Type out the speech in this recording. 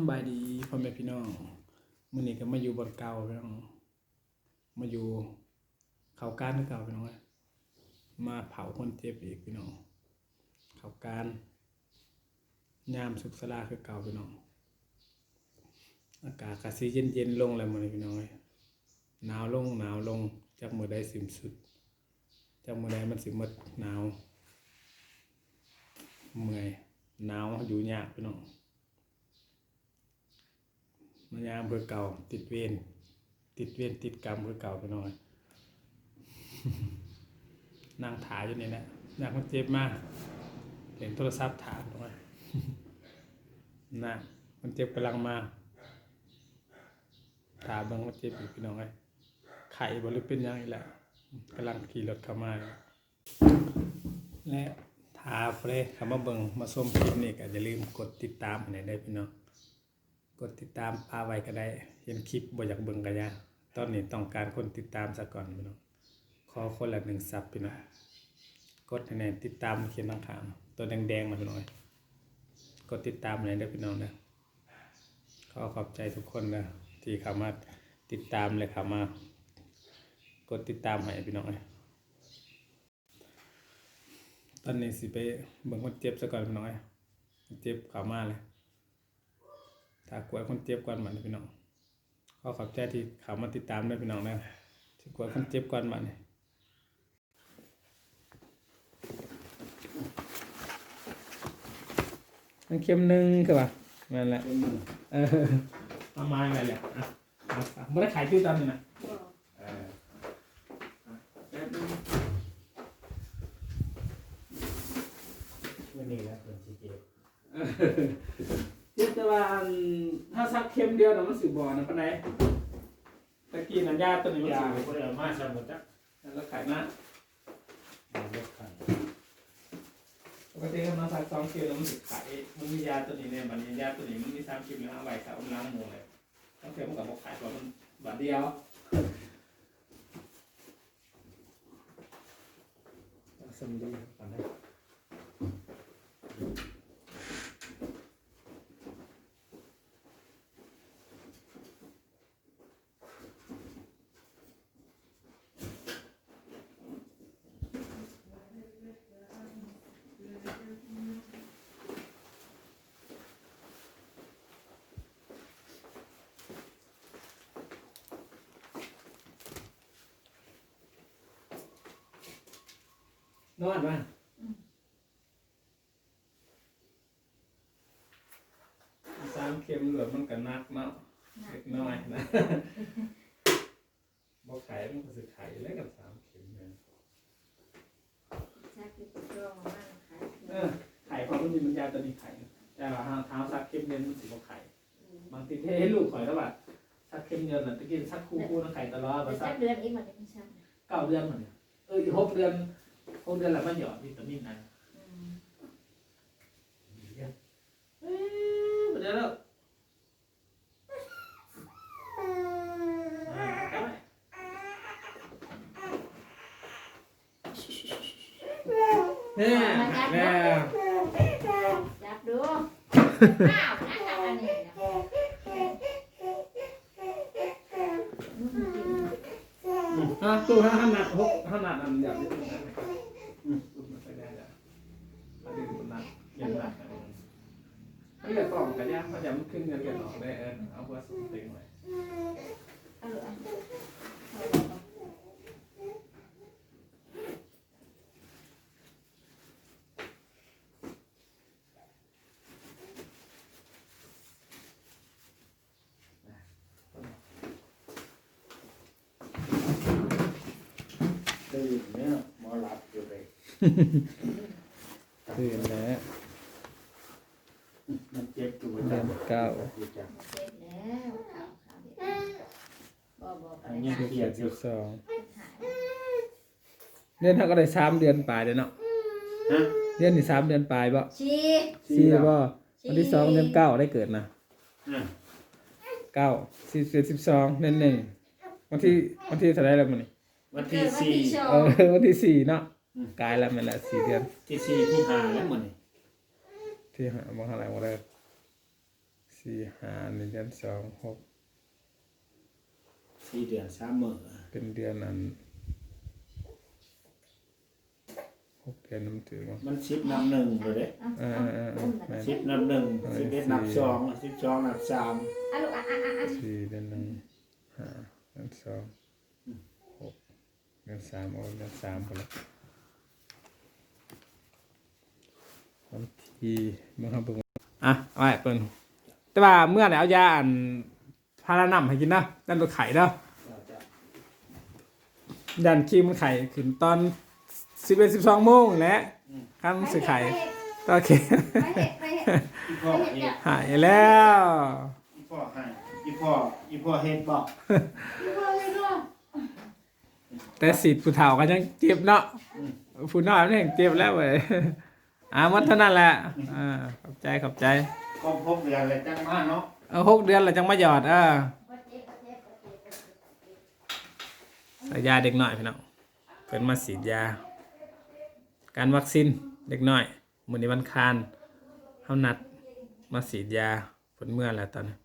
ำบายดีพ่อแม่พี่น้องมื้อนี้ก็มาอยู่บนเก่าพี่น้อง มาอยู่เขาการเก่าพี่น้องมาเผาคนเจ็บอีกพี่น้อง เขาการยามสุขสลาคือเก่าพี่น้อง อากาศก็สิเย็นๆลงแล้วมื้อนี้พี่น้องหนาวลงหนาวลงจากมือใดสิมสุดจากมือใดมันสิหมดหนาวเมื่อยหนาวอยู่ยากพี่น้อง มายามเพื่อเก่า ติดเวรติดเวรติดกรรมเพื่อเก่าไปหน่อยนั่งถาอยู่นี่แหละอยากมันเจ็บมากเห็นโทรศัพท์ถามตรงนั้นนะมันเจ็บกำลังมาถามบางมันเจ็บอีกพี่น้องไอ้ไข่บหรือเป็นยังอีกแหละกำลังขี่รถเข้ามา และทาเฟรคำว่าเบิงมาส้มคลิปนี้ก็อย่าลืมกดติดตามให้ได้พี่น้อง ดติดตามปาไว้ก็ได้ เห็นคลิปบ่อยากเบิ่งกันยะตอนนี้ต้องการคนติดตามซะก่อนพี่น้องขอคนละหนึ่งซับพี่น้องกดให้แน่ติดตามเขียนข้างๆตัวแดงๆมาพี่น้องกดติดตามเลยเด้อพี่น้องนะขอขอบใจทุกคนนะที่เข้ามาติดตามเลยเข้ามากดติดตามให้พี่น้องเลยตอนนี้สิไปเบิ่งคนเจ็บซะก่อนพี่น้องเอ้ยเจ็บเข้ามาเลย ถ้ากลัวคนเจ็บก่อนมันพี่น้องขอขอบใจที่เขามาติดตามด้วยพี่น้องนะที่กลัวคนเจ็บก่อนมันมันเข็มหนึ่งคือป่ะนั่นแหละเออประมาณนั่นแหละอะอะอะไม่ได้ขายตื้อตอนนี้นะเอออะแป๊บนึงไม่มีแล้วคนสีเกียว เออเจ็บแต่ว่าอันถ้าซักเข็มเดียวนะมันสิบ่อนะปานใดตะกี้นันยาตัวนี้มันยาสิก็เลยมาสมุดจักแล้วขายมารถขันปกติก็มาสักสองคิวแล้วมันสิขายมันมียาตัวนี้เนี่ยบัดนี้ยาตัวนี้มันมีสามคิวแล้วเอาไว้ขายเอาน้ำหมูเลยต้องเทียบกับบอกขายตัวมันบาทเดียวสมดีก่อ นได้นวดมาสามเข็มเหลือมันก็นักเนาะเล็กน้อยนะบอกขายมันก็สิขายแล้วกับสามเข็มเนี่ยชักติดตัวมากค่ะเออขายความมันมีมันยาตัวนี้ขายแต่ว่าเท้าซักเข็มเดียวมันสิบอกขายบางทีเห็นลูกข่อยแล้วแบบซักเข็มเดียวน่ะตะกี้ซักคู่คู่นั่งขายตลอดแต่มาซัชักกเดือนอีกมันจะไม่ชักเก้าเดือนเหมือนเนี่ยเอออีกหกเดือน หกเดือนแล้วมันหยอดวิตามินนะเอ๊ะเดี๋ยวแล้วอ่าได้เนี่ยแล้วจับดูอ้าวนั่งทำอันนี้นะอะตู้ห้าหนักหกห้าหนักอันเดียวที่ตู้นั้นอืมตู้มันไปได้แล้วมาดึงตู้นั้นเย็นหนักนะไม่เหลือ กล่องกันยากมันจะมันขึ้นเงินกันหรอกได้เออเอาเพื่อสุดเต็งไว้เอาเลยเอาตื่นเนี่ยหมอหลับอยู่เลยตื่นแล้ว มันเจ็บตัว เดือนเก้าอยู่จังเสร็จแล้วเอาเอาเด็กบ่บ่อัไปนนี้หาเกียดอยู่สองหาเดือนเท่าก็ได้สามเดือนปลายเลยเนาะฮะเดือนนี่สามเดือนปลายบ่ชี้สี่บ่วันที่สองเดือนเก้าได้เกิดนะอะเก้าสิบเอ็ดสิบสองเดือนหนึ่งวันที่วันที่เท่าไหรแล้วมันนี่วันเกิที่ดวันสี่ที่สอเองอวันที่สี่เนาะกลายแล้วมันละสี่เดือน ที่สี่ที่ห้าแล้วมันนี่ที่หาบางอะไรมาเลย สี่ห้าในเดือนสองหกสี่เดือนสามมื้อเป็นเดือนนั้นหกเดือนน้ำถือมั้งมันสิบนับหนึ่งเลยเด้เออเออเออแม่นสิบนับหนึ่งสิบเอ็ดนับสองสิบสองนับสามอะลูกอะอะอะอะสี่เดือนหนึ่งห้าเดือนสองหกเดือนสามโอ้เดือนสามคนละวันที่เมื่อครับเบิ่งอะเอาไว้เปิ้น แต่ว่าเมื่อไหร่เอายาอันพารานัมให้กินนะนั่นตัวไข่เนาะเราจะยันคีมันไข่ขึ้นตอนสิบเอ็ดสิบสองโมงแหละข้ามสื่อไข่ตอนโอเคไปเห็ดไปเห็ดอีพ่อเฮ็ดหายแล้วอีพ่อให้อีพ่ออีพ่อเฮ็ดบอกไปเห็ดด้วยแต่สีดผู้เฒ่าก็ยังเจ็บเนาะผู้น้อยมันยังเจ็บแล้วเว้ยอ่าหมันเท่านั้นแหละอ่าขอบใจขอบใจ ก็หกเดือนเลยจังมาเนาะเอาหกเดือนแล้วจังมาหยอดเออใส่ยาเด็กหน่อยพี่น้องเพิ่นมาฉีดยา การวัคซีนเด็กน้อยมื้อนี้วันคานเฮานัดมาฉีดยาเพิ่นเมื่อแล้วตอนนี้